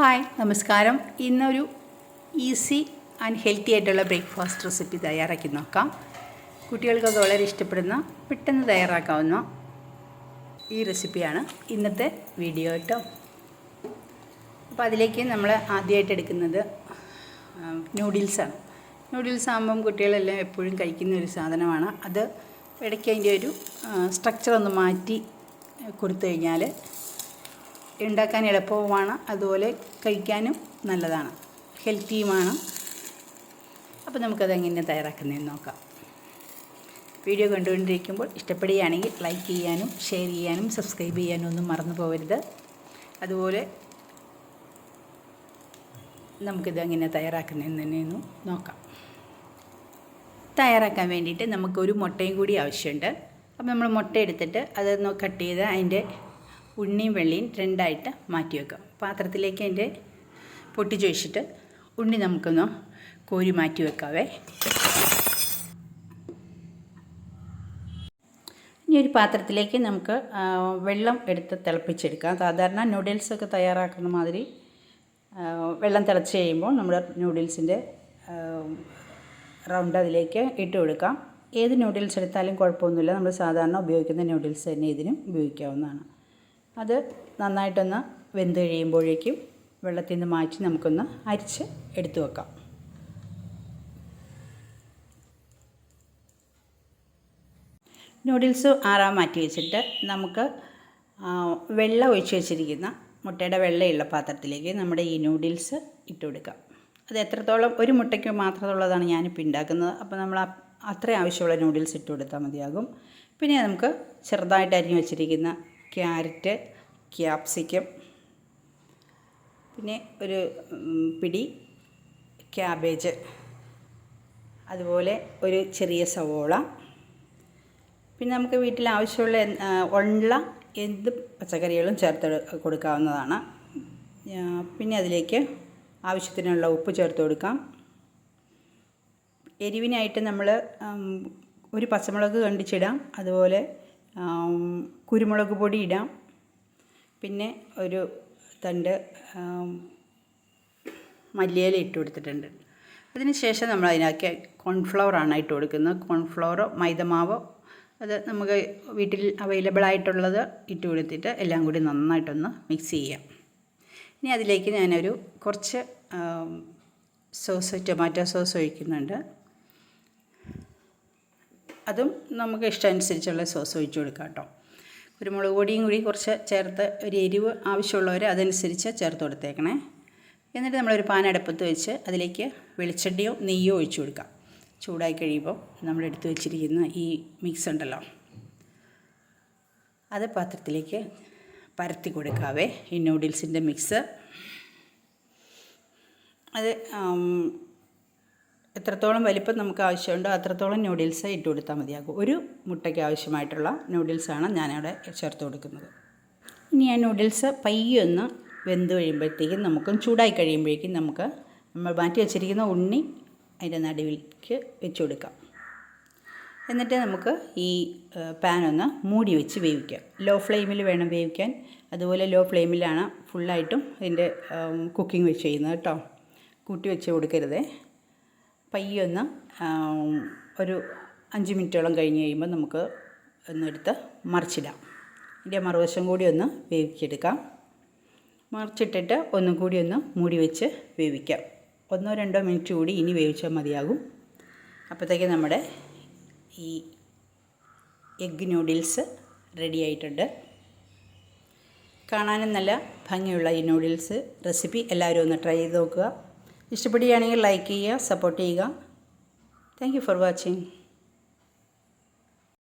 Hi നമസ്കാരം. ഇന്നൊരു easy and healthy ആയിട്ടുള്ള ബ്രേക്ക്ഫാസ്റ്റ് റെസിപ്പി തയ്യാറാക്കി നോക്കാം. കുട്ടികൾക്കൊക്കെ വളരെ ഇഷ്ടപ്പെടുന്ന പെട്ടെന്ന് തയ്യാറാക്കാവുന്ന ഈ റെസിപ്പിയാണ് ഇന്നത്തെ വീഡിയോ കേട്ടോ അപ്പോൾ അതിലേക്ക് നമ്മൾ ആദ്യമായിട്ട് എടുക്കുന്നത് നൂഡിൽസാണ്. നൂഡിൽസ് ആകുമ്പം കുട്ടികളെല്ലാം എപ്പോഴും കഴിക്കുന്ന ഒരു സാധനമാണ്. അത് ഇടയ്ക്ക് അതിന്റെ ഒരു സ്ട്രക്ചർ ഒന്ന് മാറ്റി കൊടുത്തു കഴിഞ്ഞാൽ ഉണ്ടാക്കാൻ എളുപ്പവുമാണ്. അതുപോലെ കഴിക്കാനും നല്ലതാണ്. ഹെൽത്തിയുമാണ് അപ്പോൾ നമുക്കത് എങ്ങനെ തയ്യാറാക്കുന്നതെന്ന് നോക്കാം. വീഡിയോ കണ്ടുകൊണ്ടിരിക്കുമ്പോൾ ഇഷ്ടപ്പെടുകയാണെങ്കിൽ ലൈക്ക് ചെയ്യാനും ഷെയർ ചെയ്യാനും സബ്സ്ക്രൈബ് ചെയ്യാനും ഒന്നും മറന്നു പോകരുത്. അതുപോലെ നമുക്കിത് എങ്ങനെ തയ്യാറാക്കുന്നതെന്ന് തന്നെ ഒന്ന് നോക്കാം. തയ്യാറാക്കാൻ വേണ്ടിയിട്ട് നമുക്കൊരു മുട്ടയും കൂടി ആവശ്യമുണ്ട്. അപ്പോൾ നമ്മൾ മുട്ട എടുത്തിട്ട് അതൊന്ന് കട്ട് ചെയ്ത് അതിന്റെ ഉണ്ണിയും വെള്ളിയും രണ്ടായിട്ട് മാറ്റി വെക്കാം. പാത്രത്തിലേക്ക് അതിന്റെ പൊട്ടിച്ചു വെച്ചിട്ട് ഉണ്ണി നമുക്കൊന്ന് കോരി മാറ്റി വെക്കാവേ. ഇനി ഒരു പാത്രത്തിലേക്ക് നമുക്ക് വെള്ളം എടുത്ത് തിളപ്പിച്ചെടുക്കാം. സാധാരണ നൂഡിൽസൊക്കെ തയ്യാറാക്കുന്ന മാതിരി വെള്ളം തിളച്ച് കഴിയുമ്പോൾ നമ്മുടെ നൂഡിൽസിന്റെ റൗണ്ട് അതിലേക്ക് ഇട്ട് കൊടുക്കാം. ഏത് നൂഡിൽസ് എടുത്താലും കുഴപ്പമൊന്നുമില്ല. നമ്മൾ സാധാരണ ഉപയോഗിക്കുന്ന നൂഡിൽസ് തന്നെ ഇതിനും ഉപയോഗിക്കാവുന്നതാണ്. അത് നന്നായിട്ടൊന്ന് വെന്ത് കഴിയുമ്പോഴേക്കും വെള്ളത്തിൽ നിന്ന് മാറ്റി നമുക്കൊന്ന് അരിച്ച് എടുത്തു വെക്കാം. നൂഡിൽസ് ആറാൻ മാറ്റി വെച്ചിട്ട് നമുക്ക് വെള്ളം ഒഴിച്ച് വെച്ചിരിക്കുന്ന മുട്ടയുടെ വെള്ളയുള്ള പാത്രത്തിലേക്ക് നമ്മുടെ ഈ നൂഡിൽസ് ഇട്ട് കൊടുക്കാം. അത് എത്രത്തോളം ഒരു മുട്ടയ്ക്ക് മാത്രമുള്ളതാണ് ഞാനിപ്പോൾ ഉണ്ടാക്കുന്നത്. അപ്പോൾ നമ്മൾ അത്രയും ആവശ്യമുള്ള നൂഡിൽസ് ഇട്ട് കൊടുത്താൽ മതിയാകും. പിന്നെ നമുക്ക് ചെറുതായിട്ട് അരിഞ്ഞു വെച്ചിരിക്കുന്ന ക്യാരറ്റ് ക്യാപ്സിക്കം പിന്നെ ഒരു പിടി ക്യാബേജ് അതുപോലെ ഒരു ചെറിയ സവോള. പിന്നെ നമുക്ക് വീട്ടിൽ ആവശ്യമുള്ള ഉള്ള എന്ത് പച്ചക്കറികളും ചേർത്ത് കൊടുക്കാവുന്നതാണ്. പിന്നെ അതിലേക്ക് ആവശ്യത്തിനുള്ള ഉപ്പ് ചേർത്ത് കൊടുക്കാം. എരിവിനായിട്ട് നമ്മൾ ഒരു പച്ചമുളക് കണ്ടിച്ചിടാം. അതുപോലെ കുരുമുളക് പൊടി ഇടാം. പിന്നെ ഒരു തണ്ട് മല്ലിയില ഇട്ട് കൊടുത്തിട്ടുണ്ട്. അതിന് ശേഷം നമ്മൾ അതിനകത്ത് കോൺഫ്ലവറാണ് ഇട്ട് കൊടുക്കുന്നത്. കോൺഫ്ലവറോ മൈദമാവോ അത് നമുക്ക് വീട്ടിൽ അവൈലബിൾ ആയിട്ടുള്ളത് ഇട്ട് കൊടുത്തിട്ട് എല്ലാം കൂടി നന്നായിട്ടൊന്ന് മിക്സ് ചെയ്യാം. ഇനി അതിലേക്ക് ഞാനൊരു കുറച്ച് സോസ് ടൊമാറ്റോ സോസ് ഒഴിക്കുന്നുണ്ട്. അതും നമുക്ക് ഇഷ്ടമനുസരിച്ചുള്ള സോസ് ഒഴിച്ചു കൊടുക്കാം കേട്ടോ. കുരുമുളക് പൊടിയും കൂടി കുറച്ച് ചേർത്ത് ഒരു എരിവ് ആവശ്യമുള്ളവർ അതനുസരിച്ച് ചേർത്ത് കൊടുത്തേക്കണേ. എന്നിട്ട് നമ്മളൊരു പാൻ അടുപ്പത്ത് വെച്ച് അതിലേക്ക് വെളിച്ചെണ്ണയോ നെയ്യോ ഒഴിച്ചു കൊടുക്കാം. ചൂടായി കഴിയുമ്പോൾ നമ്മൾ എടുത്തു വെച്ചിരിക്കുന്ന ഈ മിക്സ് ഉണ്ടല്ലോ അത് പാത്രത്തിലേക്ക് പരത്തി കൊടുക്കാവേ. ഈ നൂഡിൽസിന്റെ മിക്സ്. അത് എത്രത്തോളം വലിപ്പം നമുക്ക് ആവശ്യമുണ്ടോ അത്രത്തോളം നൂഡിൽസ് ഇട്ട് കൊടുത്താൽ മതിയാകും. ഒരു മുട്ടയ്ക്ക് ആവശ്യമായിട്ടുള്ള നൂഡിൽസാണ് ഞാനവിടെ ചേർത്ത് കൊടുക്കുന്നത്. ഇനി ആ നൂഡിൽസ് പയ്യൊന്ന് വെന്ത് കഴിയുമ്പോഴത്തേക്കും നമുക്കും ചൂടായി കഴിയുമ്പോഴേക്കും നമുക്ക് നമ്മൾ മാറ്റി വെച്ചിരിക്കുന്ന ഉണ്ണി അതിന്റെ നടുവിലേക്ക് വെച്ച് കൊടുക്കാം. എന്നിട്ട് നമുക്ക് ഈ പാൻ ഒന്ന് മൂടി വെച്ച് വേവിക്കാം ലോ ഫ്ലെയിമിൽ വേണം വേവിക്കാൻ. അതുപോലെ ലോ ഫ്ലെയിമിലാണ് ഫുള്ളായിട്ടും ഇതിന്റെ കുക്കിംഗ് വെച്ച് ചെയ്യുന്നത് കേട്ടോ. കൂട്ടി വെച്ച് കൊടുക്കരുതേ. പയ്യൊന്ന് ഒരു അഞ്ച് മിനിറ്റോളം കഴിഞ്ഞ് കഴിയുമ്പോൾ നമുക്ക് ഒന്നെടുത്ത് മറിച്ചിടാം. ഇതിന്റെ മറുവശം കൂടി ഒന്ന് വേവിച്ചെടുക്കാം. മറിച്ചിട്ടിട്ട് ഒന്നും കൂടി ഒന്ന് മൂടി വെച്ച് വേവിക്കാം. ഒന്നോ രണ്ടോ മിനിറ്റ് കൂടി ഇനി വേവിച്ചാൽ മതിയാകും. അപ്പോഴത്തേക്ക് നമ്മുടെ ഈ എഗ്ഗ് നൂഡിൽസ് റെഡി ആയിട്ടുണ്ട്. കാണാനും നല്ല ഭംഗിയുള്ള ഈ നൂഡിൽസ് റെസിപ്പി എല്ലാവരും ഒന്ന് ട്രൈ ചെയ്ത് നോക്കുക. ഇഷ്ടപ്പെടുകയാണെങ്കിൽ ലൈക്ക് ചെയ്യുക സപ്പോർട്ട് ചെയ്യുക. Thank for watching